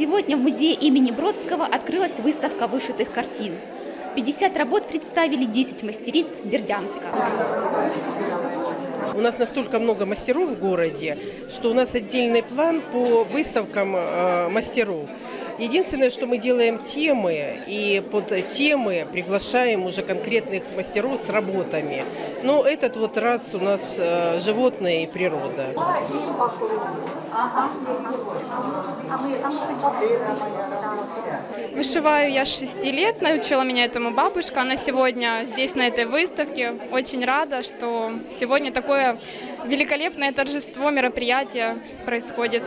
Сегодня в музее имени Бродского открылась выставка вышитых картин. 50 работ представили 10 мастериц Бердянска. У нас настолько много мастеров в городе, что у нас отдельный план по выставкам э, мастеров. Единственное, что мы делаем темы, и под темы приглашаем уже конкретных мастеров с работами. Но этот вот раз у нас э, животные и природа. Вышиваю я с 6 лет, научила меня этому бабушка. Она сегодня здесь, на этой выставке. Очень рада, что сегодня такое великолепное торжество, мероприятие происходит.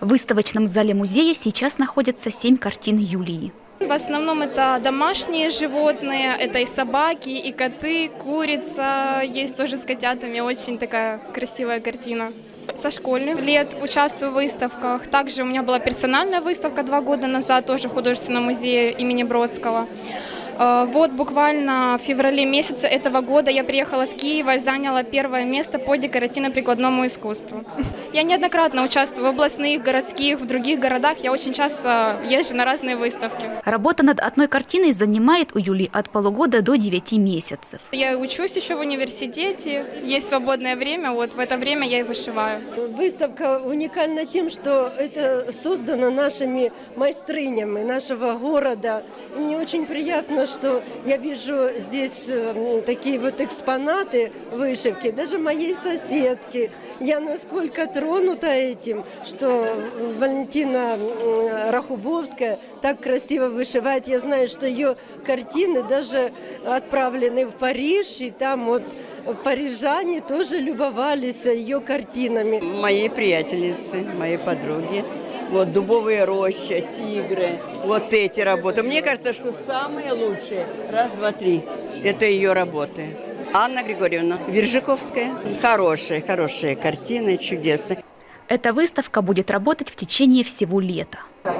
В выставочном зале музея сейчас находятся 7 картин Юлии. В основном это домашние животные, это и собаки, и коты, курица, есть тоже с котятами, очень такая красивая картина. Со школьных лет участвую в выставках. Также у меня была персональная выставка два года назад, тоже в художественном музее имени Бродского. Э, Вот буквально в феврале месяце этого года я приехала с Киева и заняла первое место по декоративно-прикладному искусству. Я неоднократно участвую в областных, городских, в других городах. Я очень часто езжу на разные выставки. Работа над одной картиной занимает у Юлии от полугода до 9 месяцев. Я учусь еще в университете, есть свободное время, вот в это время я и вышиваю. Выставка уникальна тем, что это создано нашими майстрынями нашего города. И мне очень приятно, что я вижу здесь м, такие вот экспонаты вышивки, даже моей соседки. Я насколько тронута этим, что Валентина м, Рахубовская так красиво вышивает. Я знаю, что ее картины даже отправлены в Париж, и там вот парижане тоже любовались ее картинами. моей приятельницы, моей подруги вот дубовые роща, тигры, вот эти работы. Мне кажется, что самые лучшие, раз, два, три, это ее работы. Анна Григорьевна Вержиковская. Хорошие, хорошие картины, чудесные. Эта выставка будет работать в течение всего лета. Это